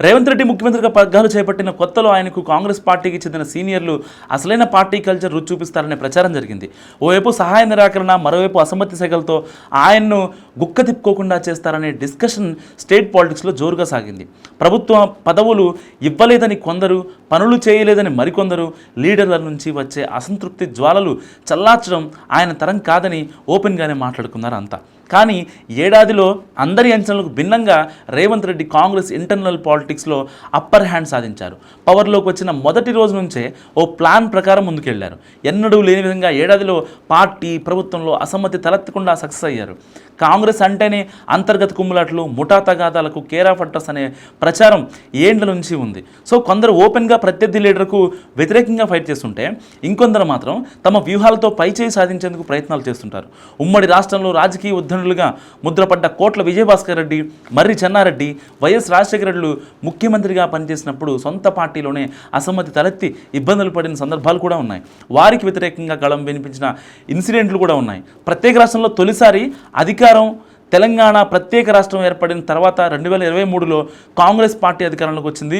రేవంత్ రెడ్డి ముఖ్యమంత్రిగా పగ్గాలు చేపట్టిన కొత్తలో ఆయనకు కాంగ్రెస్ పార్టీకి చెందిన సీనియర్లు అసలైన పార్టీ కల్చర్ రుచి చూపిస్తారనే ప్రచారం జరిగింది. ఓవైపు సహాయ నిరాకరణ మరోవైపు అసమ్మతి సెగలతో ఆయన్ను గుక్క తిప్పుకోకుండా చేస్తారనే డిస్కషన్ స్టేట్ పాలిటిక్స్లో జోరుగా సాగింది. ప్రభుత్వ పదవులు ఇవ్వలేదని కొందరు పనులు చేయలేదని మరికొందరు లీడర్ల నుంచి వచ్చే అసంతృప్తి జ్వాలలు చల్లార్చడం ఆయన తరం కాదని ఓపెన్గానే మాట్లాడుకున్నారు అంతా. కానీ ఏడాదిలో అందరి అంచనాలకు భిన్నంగా రేవంత్ రెడ్డి కాంగ్రెస్ ఇంటర్నల్ పాలిటిక్స్లో అప్పర్ హ్యాండ్ సాధించారు. పవర్లోకి వచ్చిన మొదటి రోజు నుంచే ఓ ప్లాన్ ప్రకారం ముందుకెళ్ళారు. ఎన్నడూ లేని విధంగా ఏడాదిలో పార్టీ ప్రభుత్వంలో అసమ్మతి తలెత్తకుండా సక్సెస్ అయ్యారు. కాంగ్రెస్ అంటేనే అంతర్గత కుమ్ములాట్లు ముఠా తగాదాలకు కేరా ఫట్టస్ అనే ప్రచారం ఏండ్ల నుంచి ఉంది. సో కొందరు ఓపెన్గా ప్రత్యర్థి లీడర్కు వ్యతిరేకంగా ఫైట్ చేస్తుంటే ఇంకొందరు మాత్రం తమ వ్యూహాలతో పైచేయి సాధించేందుకు ప్రయత్నాలు చేస్తుంటారు. ఉమ్మడి రాష్ట్రంలో రాజకీయ ఉద్ధరణులుగా ముద్రపడ్డ కోట్ల విజయభాస్కర్ రెడ్డి మర్రి చెన్నారెడ్డి వైఎస్ రాజశేఖర రెడ్డిలు ముఖ్యమంత్రిగా పనిచేసినప్పుడు సొంత పార్టీలోనే అసమ్మతి తలెత్తి ఇబ్బందులు పడిన సందర్భాలు కూడా ఉన్నాయి. వారికి వ్యతిరేకంగా గళం వినిపించిన ఇన్సిడెంట్లు కూడా ఉన్నాయి. ప్రత్యేక రాష్ట్రంలో తొలిసారి అధికారం తెలంగాణ ప్రత్యేక రాష్ట్రం ఏర్పడిన తర్వాత రెండు వేల ఇరవై మూడులో కాంగ్రెస్ పార్టీ అధికారంలోకి వచ్చింది.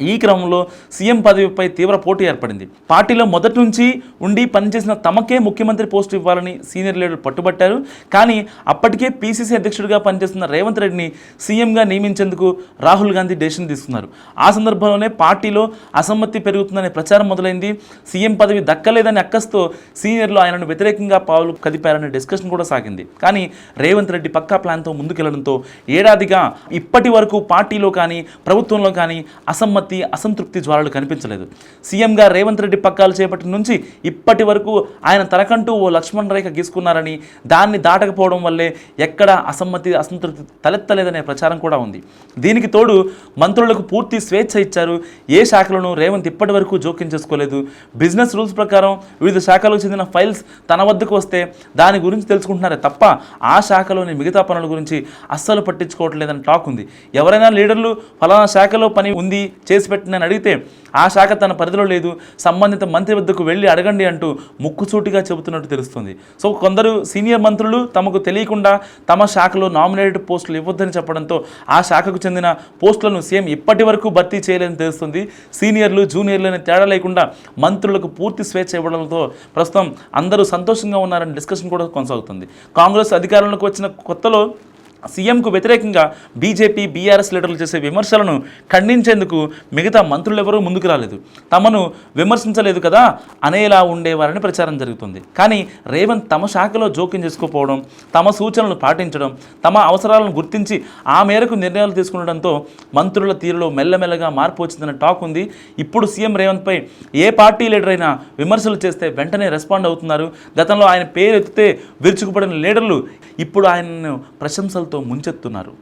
ఈ క్రమంలో సీఎం పదవిపై తీవ్ర పోటీ ఏర్పడింది. పార్టీలో మొదటి నుంచి ఉండి పనిచేసిన తమకే ముఖ్యమంత్రి పోస్టు ఇవ్వాలని సీనియర్ లీడర్ పట్టుబట్టారు. కానీ అప్పటికే పీసీసీ అధ్యక్షుడిగా పనిచేస్తున్న రేవంత్ రెడ్డిని సీఎంగా నియమించేందుకు రాహుల్ గాంధీ డెసిషన్ తీసుకున్నారు. ఆ సందర్భంలోనే పార్టీలో అసమ్మతి పెరుగుతుందనే ప్రచారం మొదలైంది. సీఎం పదవి దక్కలేదని అక్కస్తో సీనియర్లు ఆయనను వ్యతిరేకంగా పావులు కదిపారనే డిస్కషన్ కూడా సాగింది. కానీ రేవంత్ రెడ్డి పక్కా ప్లాన్తో ముందుకెళ్ళడంతో ఏడాదిగా ఇప్పటి వరకు పార్టీలో కానీ ప్రభుత్వంలో కానీ అసమ్మతి అసంతృప్తి జ్వాలలు కనిపించలేదు. సీఎంగా రేవంత్ రెడ్డి పక్కాలు చేపట్టి నుంచి ఇప్పటి వరకు ఆయన తనకంటూ ఓ లక్ష్మణ్ రేఖ గీసుకున్నారని దాన్ని దాటకపోవడం వల్లే ఎక్కడ అసమ్మతి అసంతృప్తి తలెత్తలేదనే ప్రచారం కూడా ఉంది. దీనికి తోడు మంత్రులకు పూర్తి స్వేచ్ఛ ఇచ్చారు. ఏ శాఖలను రేవంత్ ఇప్పటి వరకు జోక్యం చేసుకోలేదు. బిజినెస్ రూల్స్ ప్రకారం వివిధ శాఖలకు చెందిన ఫైల్స్ తన వద్దకు వస్తే దాని గురించి తెలుసుకుంటున్నారే తప్ప ఆ శాఖలోని మిగతా పనుల గురించి అస్సలు పట్టించుకోవట్లేదని టాక్ ఉంది. ఎవరైనా లీడర్లు ఫలానా శాఖలో పని ఉంది చేసి పెట్టినని అడిగితే ఆ శాఖ తన పరిధిలో లేదు సంబంధిత మంత్రి వద్దకు వెళ్ళి అడగండి అంటూ ముక్కుసూటిగా చెబుతున్నట్టు తెలుస్తుంది. సో కొందరు సీనియర్ మంత్రులు తమకు తెలియకుండా తమ శాఖలో నామినేటెడ్ పోస్టులు ఇవ్వద్దని చెప్పడంతో ఆ శాఖకు చెందిన పోస్టులను సీఎం ఇప్పటి వరకు భర్తీ చేయలేదని తెలుస్తుంది. సీనియర్లు జూనియర్లు అనే తేడా లేకుండా మంత్రులకు పూర్తి స్వేచ్ఛ ఇవ్వడంతో ప్రస్తుతం అందరూ సంతోషంగా ఉన్నారని డిస్కషన్ కూడా కొనసాగుతుంది. కాంగ్రెస్ అధికారంలోకి వచ్చిన కొత్తలో సీఎంకు వ్యతిరేకంగా బీజేపీ బీఆర్ఎస్ లీడర్లు చేసే విమర్శలను ఖండించేందుకు మిగతా మంత్రులు ఎవరూ ముందుకు రాలేదు. తమను విమర్శించలేదు కదా అనేలా ఉండేవారని ప్రచారం జరుగుతుంది. కానీ రేవంత్ తమ శాఖలో జోక్యం చేసుకోకపోవడం తమ సూచనలు పాటించడం తమ అవసరాలను గుర్తించి ఆ మేరకు నిర్ణయాలు తీసుకునడంతో మంత్రుల తీరులో మెల్లమెల్లగా మార్పు వచ్చిందన్న టాక్ ఉంది. ఇప్పుడు సీఎం రేవంత్పై ఏ పార్టీ లీడర్ అయినా విమర్శలు చేస్తే వెంటనే రెస్పాండ్ అవుతున్నారు. గతంలో ఆయన పేరు ఎత్తితే విరుచుకుపడిన లీడర్లు ఇప్పుడు ఆయనను ప్రశంసలు ప్రశంసలతో ముంచెత్తున్నారు.